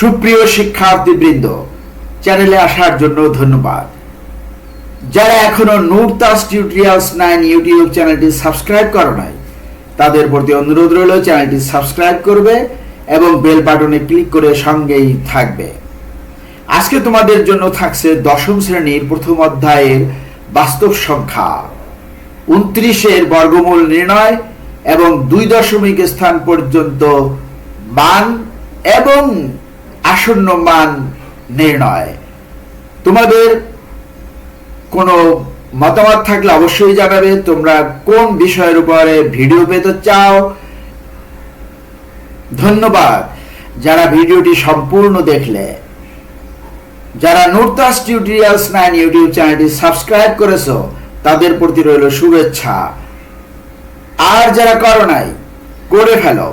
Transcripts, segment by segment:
সুপ্রিয় শিক্ষার্থীবৃন্দ, চ্যানেলে আসার জন্য ধন্যবাদ। যারা এখনও নূরতাস টিউটোরিয়ালস নাইন ইউটিউব চ্যানেলটি সাবস্ক্রাইব করো নাই, তাদের প্রতি অনুরোধ রইল চ্যানেলটি সাবস্ক্রাইব করবে এবং বেল বাটনে ক্লিক করে সঙ্গেই থাকবে। আজকে তোমাদের জন্য থাকছে দশম শ্রেণির প্রথম অধ্যায়ের বাস্তব সংখ্যা। উনত্রিশের বর্গমূল নির্ণয় এবং দুই দশমিক স্থান পর্যন্ত মান এবং আসন্ন মান নির্ণয়। তোমাদের কোনো মতামত থাকলে অবশ্যই জানাবে। তোমরা কোন বিষয়ের উপরে ভিডিও পেতে চাও? ধন্যবাদ। যারা ভিডিওটি সম্পূর্ণ দেখলে, যারা নুরতাস টিউটোরিয়ালস নাইন ইউটিউব চ্যানেলটি সাবস্ক্রাইব করেছ, তাদের প্রতি রইল শুভেচ্ছা। আর যারা করো নাই, করে ফেলো।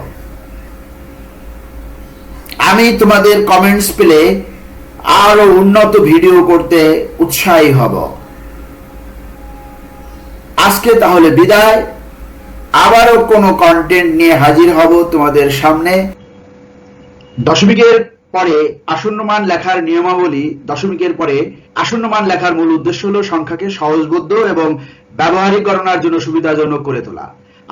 আমি তোমাদের কমেন্টস পেলে আরও উন্নত ভিডিও করতে উৎসাহী হব। আজকে তাহলে বিদায়। আবারও কোনো কন্টেন্ট নিয়ে হাজির হব তোমাদের সামনে। দশমিকের পরে আসন্ন মান লেখার নিয়মাবলী দশমিকের পরে আসন্ন মান লেখার মূল উদ্দেশ্য হলো সংখ্যাকে সহজবোধ্য এবং ব্যবহারিক গণনার জন্য সুবিধাজনক করে তোলা।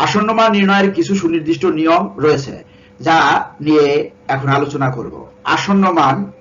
আসন্ন মান নির্ণয়ের কিছু সুনির্দিষ্ট নিয়ম রয়েছে। যা নিয়ে এখন আলোচনা করব। আসন্ন মান,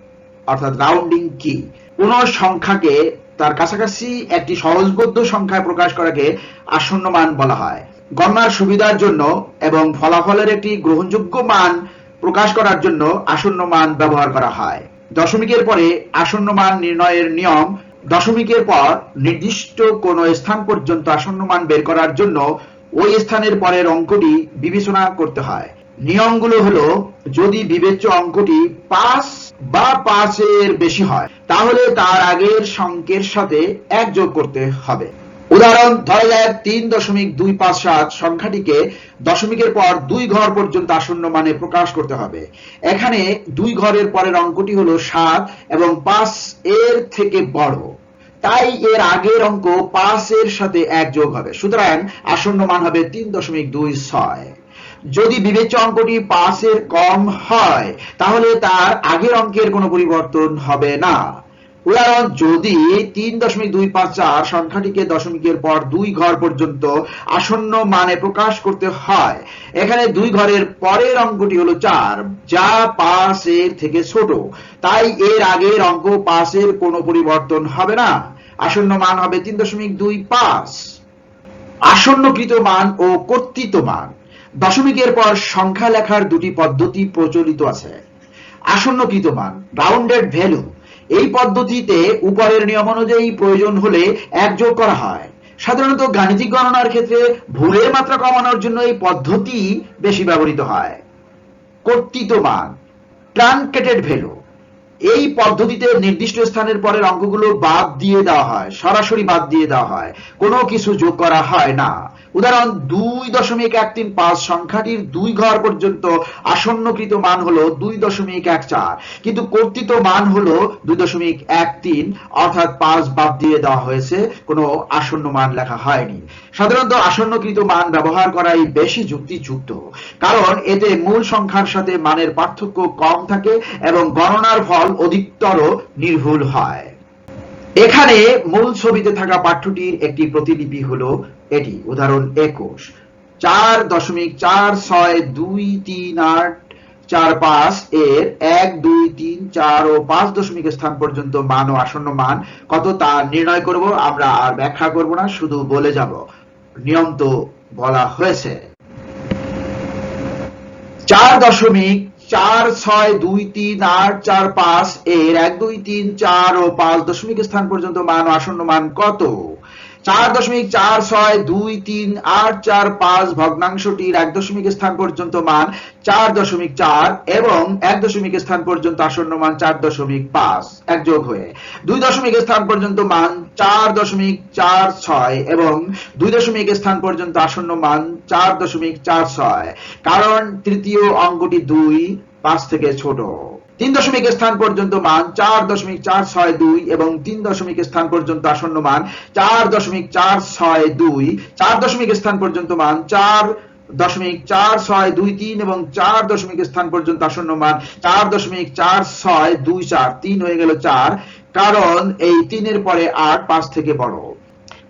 অর্থাৎ রাউন্ডিং কি? কোন সংখ্যাকে, তার কাছাকাছি একটি সহজবোধ্য সংখ্যায় প্রকাশ করাকে আসন্ন মান বলা হয়। গণনার সুবিধার জন্য এবং ফলাফলের একটি গ্রহণযোগ্য মান প্রকাশ করার জন্য আসন্ন মান ব্যবহার করা হয়। দশমিকের পরে আসন্ন মান নির্ণয়ের নিয়ম, দশমিকের পর নির্দিষ্ট কোন স্থান পর্যন্ত আসন্ন মান বের করার জন্য ওই স্থানের পরের অঙ্কটি বিবেচনা করতে হয়। নিয়মগুলো হলো, যদি বিবেচ্য অঙ্কটি পাঁচ বা পাঁচের বেশি হয়, তাহলে তার আগের সংকের সাথে এক যোগ করতে হবে। উদাহরণ, ধরা যায় তিন দশমিক দুই পাঁচ সাত সংখ্যাটিকে দশমিকের পর দুই ঘর পর্যন্ত আসন্ন মানে প্রকাশ করতে হবে। এখানে দুই ঘরের পরের অঙ্কটি হলো সাত এবং পাঁচ এর থেকে বড়। তাই এর আগের অঙ্ক পাঁচ এর সাথে এক যোগ হবে। সুতরাং আসন্ন মান হবে তিন দশমিক দুই ছয়। যদি বিবেচ্য অঙ্কটি পাঁচের কম হয়, তাহলে তার আগের অঙ্কের কোনো পরিবর্তন হবে না। উদাহরণ, যদি তিন দশমিক দুই পাঁচ চার সংখ্যাটিকে দশমিকের পর দুই ঘর পর্যন্ত আসন্ন মানে প্রকাশ করতে হয়, এখানে দুই ঘরের পরের অঙ্কটি হলো চার, যা পাঁচের থেকে ছোট। তাই এর আগের অঙ্ক পাঁচের কোনো পরিবর্তন হবে না। আসন্ন মান হবে তিন দশমিক দুই পাঁচ। আসন্নকৃত মান ও কর্তৃত মান। দশমিকের পর সংখ্যা লেখার দুটি পদ্ধতি প্রচলিত আছে। আসন্নকৃত মান রাউন্ডেড ভ্যালু এই পদ্ধতিতে উপরের নিয়ম অনুযায়ী প্রয়োজন হলে এক যোগ করা হয়। সাধারণত গাণিতিক গণনার ক্ষেত্রে ভুলের মাত্রা কমানোর জন্য এই পদ্ধতি বেশি ব্যবহৃত হয়। কর্তৃত মান ট্রানকেটেড ভ্যালু এই পদ্ধতিতে নির্দিষ্ট স্থানের পরের অঙ্কগুলো বাদ দিয়ে দেওয়া হয়, সরাসরি বাদ দিয়ে দেওয়া হয়। কোনো কিছু যোগ করা হয় না। উদাহরণ, দুই দশমিক এক তিন পাঁচ সংখ্যাটির দুই ঘর পর্যন্ত আসন্নকৃত মান হলো দুই দশমিক এক চার। কিন্তু কর্তৃত মান হলো দুই দশমিক এক তিন, অর্থাৎ পাঁচ বাদ দিয়ে দেওয়া হয়েছে, কোনো আসন্ন মান লেখা হয়নি। সাধারণত আসন্নকৃত মান ব্যবহার করাই বেশি যুক্তিযুক্ত, কারণ এতে মূল সংখ্যার সাথে মানের পার্থক্য কম থাকে এবং গণনার ফল অধিকতর নির্ভুল হয়। এখানে মূল ছবিতে থাকা পাঠ্যটির একটি প্রতিলিপি হলো এটি উদাহরণ একুশ। চার দশমিক চার ছয় দুই তিন আট চার পাঁচ এর এক, দুই, তিন, চার ও পাঁচ দশমিক স্থান পর্যন্ত মান ও আসন্ন মান কত তা নির্ণয় করব, আমরা আর ব্যাখ্যা করব না, শুধু বলে যাব। নিয়ম তো বলা হয়েছে। চার দশমিক চার ছয় দুই তিন আট চার পাঁচ এর এক, দুই, তিন, চার ও পাঁচ দশমিক স্থান পর্যন্ত মান ও আসন্ন মান কত? চার দশমিক চার ছয় দুই তিন আট চার পাঁচ ভগ্নাংশটির এক দশমিক স্থান পর্যন্ত মান চার দশমিক চার এবং এক দশমিক স্থান পর্যন্ত আসন্ন মান চার দশমিক পাঁচ। এক যোগ হয়ে দুই দশমিক স্থান পর্যন্ত মান চার দশমিক চার ছয় এবং দুই দশমিক স্থান পর্যন্ত আসন্ন মান চার দশমিক চার ছয়। কারণ তৃতীয় অঙ্কটি দুই, পাঁচ থেকে ছোট। তিন দশমিক স্থান পর্যন্ত মান, চার দশমিক চার ছয় দুই এবং তিন দশমিক স্থান পর্যন্ত আসন্ন মান, চার দশমিক চার ছয় দুই। চার দশমিক স্থান পর্যন্ত মান, চার দশমিক চার ছয় দুই তিন এবং চার দশমিক স্থান পর্যন্ত আসন্ন মান, চার দশমিক চার ছয় দুই চার। তিন হয়ে গেল চার। কারণ এই তিনের পরে আট পাঁচ থেকে বড়।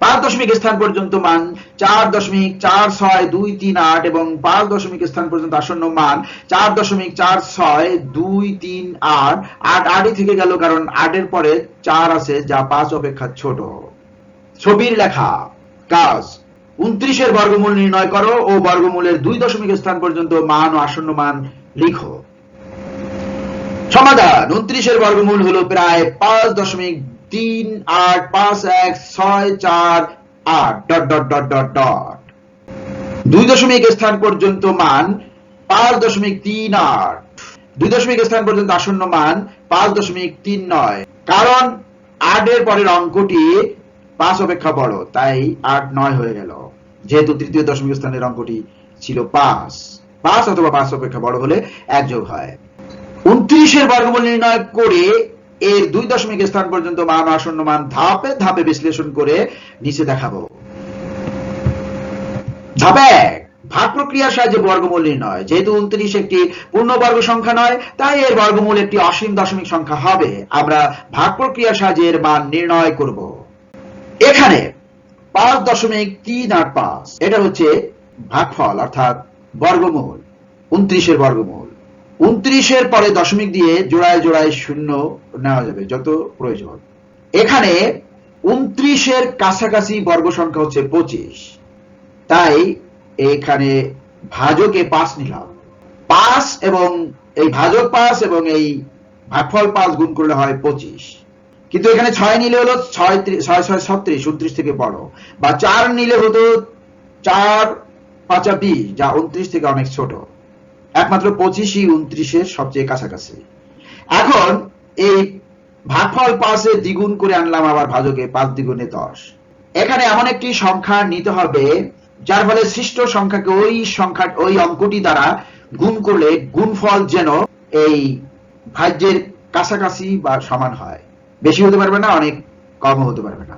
পাঁচ দশমিক স্থান পর্যন্ত মান, চার দশমিক চার ছয় দুই তিন আট এবং পাঁচ দশমিক স্থান পর্যন্ত আসন্ন মান, চার দশমিক চার ছয় দুই তিন আট আট আটই থেকে গেল কারণ আটের পরে চার আছে যা পাঁচ অপেক্ষা ছোট। ছবির লেখা, কাজ, উনত্রিশের বর্গমূল নির্ণয় করো ও বর্গমূলের দুই দশমিক স্থান পর্যন্ত মান ও আসন্ন মান লিখো। সমাধান, উনত্রিশের বর্গমূল হলো প্রায় পাঁচ দশমিক তিন আট পাঁচ এক ছয় চার আট। Dot dot dot dot dot. দুই দশমিক স্থান পর্যন্ত মান পাঁচ দশমিক তিন আট। দুই দশমিক স্থান পর্যন্ত আসন্ন মান পাঁচ দশমিক তিন নয়। কারণ আটের পরের অঙ্কটি পাঁচ অপেক্ষা বড়, তাই আট নয় হয়ে গেল। যেহেতু তৃতীয় দশমিক স্থানের অঙ্কটি ছিল পাঁচ। পাঁচ অথবা পাঁচ অপেক্ষা বড় হলে এক যোগ হয়। উনত্রিশের বর্গমূল নির্ণয় করে এর দুই দশমিক স্থান পর্যন্ত মান আসন্ন মান ধাপে ধাপে বিশ্লেষণ করে নিচে দেখাবো। ধাপে ভাগ প্রক্রিয়ার সাহায্যে বর্গমূল নির্ণয়। যেহেতু উনত্রিশ একটি পূর্ণবর্গ সংখ্যা নয়, তাই এর বর্গমূল একটি অসীম দশমিক সংখ্যা হবে। আমরা ভাগ প্রক্রিয়ার সাহায্যে এর মান নির্ণয় করব। এখানে পাঁচ দশমিক তিন আট পাঁচ, এটা হচ্ছে ভাগফল, অর্থাৎ বর্গমূল, উনত্রিশের বর্গমূল। উনত্রিশের পরে দশমিক দিয়ে জোড়ায় জোড়ায় শূন্য নেওয়া যাবে, যত প্রয়োজন। এখানে উনত্রিশের কাছাকাছি বর্গ সংখ্যা হচ্ছে পঁচিশ। তাই এখানে ভাজকে পাঁচ নিলাম। পাঁচ এবং এই ভাজক পাঁচ এবং এই ভাগফল পাঁচ গুণ করলে হয় পঁচিশ। কিন্তু এখানে ছয় নিলে হলো ছয় ছয় ছয়, ছত্রিশ, উনত্রিশ থেকে বড়। বা চার নিলে হতো চার, পাঁচা বিশ, যা উনত্রিশ থেকে অনেক ছোট। একমাত্র পঁচিশই উনত্রিশের সবচেয়ে কাছাকাছি। এখন এই ভাগফল পাঁচে দ্বিগুণ করে আনলাম আবার ভাজকে পাঁচ দ্বিগুণে দশ। এখানে এমন একটি সংখ্যা নিতে হবে, যার ফলে সৃষ্ট সংখ্যাকে ওই সংখ্যা ওই অঙ্কটি দ্বারা গুণ করলে গুণফল যেন এই ভাজ্যের কাছাকাছি বা সমান হয়। বেশি হতে পারবে না, অনেক কমও হতে পারবে না।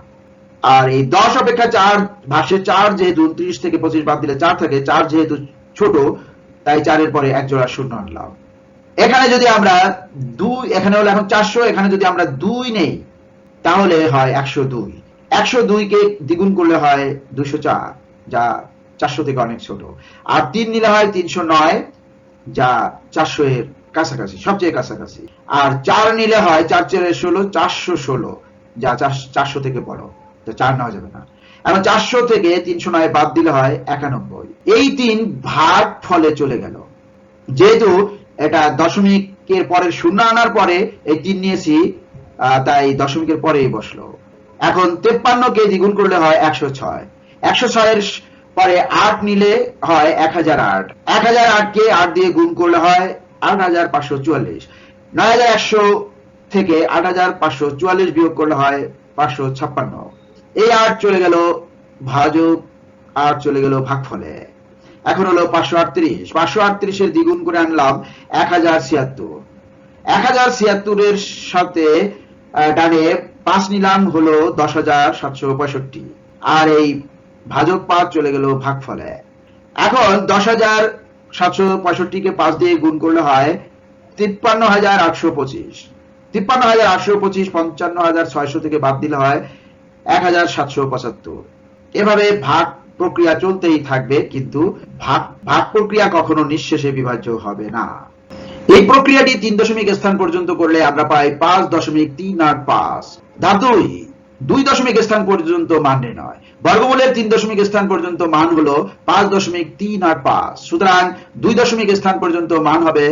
আর এই দশ অপেক্ষা চার ভাষে চার যেহেতু উনত্রিশ থেকে পঁচিশ বাদ দিলে চার থাকে, চার যেহেতু ছোট তাই চারের পরে এক জোড়া শূন্য আনলাম। এখানে যদি আমরা দুই, এখানে হলো এখন চারশো, এখানে যদি আমরা দুই নেই, তাহলে হয় একশো দুই। একশো দুইকে দ্বিগুণ করলে হয় দুশো চার, যা চারশো থেকে অনেক ছোট। আর তিন নিলে হয় তিনশো নয়, যা চারশো এর কাছাকাছি, সবচেয়ে কাছাকাছি। আর চার নিলে হয়, চার চারের ষোলো, চারশো ষোলো, যা চারশো থেকে বড়। তো চার নেওয়া যাবে না। এখন চারশো থেকে তিনশো নয় বাদ দিলে হয় একানব্বই। এই তিন ভাগ ফলে চলে গেল। যেহেতু এটা দশমিকের পরের শূন্য আনার পরে এই তিন নিয়েছি তাই দশমিকের পরেই বসল। এখন তেপ্পান্ন কে দ্বিগুণ করলে হয় একশো ছয়। একশো ছয়ের পরে আট নিলে হয় এক হাজার আট। এক হাজার আটকে আট দিয়ে গুণ করলে হয় আট হাজার পাঁচশো চুয়াল্লিশ। নয় হাজার একশো থেকে আট হাজার পাঁচশো চুয়াল্লিশ বিয়োগ করলে হয় পাঁচশো ছাপ্পান্ন। এই আট চলে গেল ভাজক আট চলে গেল ভাগফলে। এখন হলো পাঁচশো আটত্রিশ। পাঁচশো আটত্রিশের দ্বিগুণ করে আনলাম এক হাজার ছিয়াত্তর। এক হাজার ছিয়াত্তরের সাথে ডানে পাঁচ নিলাম হলো দশ হাজার সাতশো পঁয়ষট্টি। আর এই ভাজক পাঁচ চলে গেল ভাগফলে। এখন দশ হাজার সাতশো পঁয়ষট্টিকে পাঁচ দিয়ে গুণ করলে হয় তিপ্পান্ন হাজার আটশো পঁচিশ। তিপ্পান্ন হাজার আটশো পঁচিশ, পঞ্চান্ন হাজার ছয়শো থেকে বাদ দিলে হয় এক হাজার সাতশো পঁচাত্তর। এভাবে ভাগ প্রক্রিয়া চলতেই থাকবে, কিন্তু ভাগ ভাগ প্রক্রিয়া কখনো নিঃশেষে বিভাজ্য হবে না। এই প্রক্রিয়াটি তিন দশমিক স্থান পর্যন্ত করলে আমরা পাই পাঁচ দশমিক তিন আট পাঁচ। ধাপ দুই দুই দশমিক স্থান পর্যন্ত মান নির্ণয়। বর্গমূলের তিন দশমিক স্থান পর্যন্ত মান হলো পাঁচ দশমিক তিন আট পাঁচ। সুতরাং দুই দশমিক স্থান পর্যন্ত মান হবে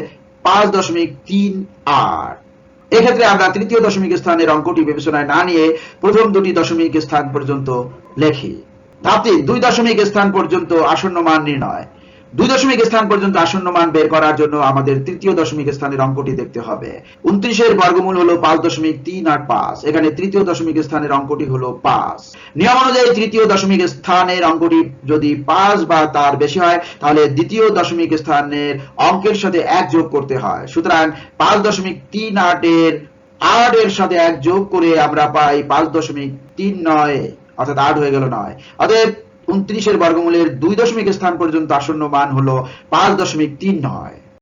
পাঁচ দশমিক তিন আট। এক্ষেত্রে আমরা তৃতীয় দশমিক স্থানের অঙ্কটি বিবেচনায় না নিয়ে প্রথম দুটি দশমিক স্থান পর্যন্ত লেখি। তিন দুই দশমিক স্থান পর্যন্ত আসন্ন মান নির্ণয়। দুই দশমিক স্থান পর্যন্ত আসন্ন মান বের করার জন্য আমাদের তৃতীয় দশমিক স্থানের অঙ্কটি দেখতে হবে। উনত্রিশের বর্গমূল হলো পাঁচ দশমিক তিন আট পাঁচ। এখানে তৃতীয় দশমিক স্থানের অঙ্কটি হলো পাঁচ। নিয়ম অনুযায়ী তৃতীয় দশমিক স্থানের অঙ্কটি যদি পাঁচ বা তার বেশি হয়, তাহলে দ্বিতীয় দশমিক স্থানের অঙ্কের সাথে এক যোগ করতে হয়। সুতরাং পাঁচ দশমিক তিন আটের আট এর সাথে এক যোগ করে আমরা পাই পাঁচ দশমিক তিন নয়, অর্থাৎ আট হয়ে গেল নয়। অতএব উনত্রিশের বর্গমূলের দুই দশমিক স্থান পর্যন্ত আসন্ন মান হলো পাঁচ দশমিক তিন নয়।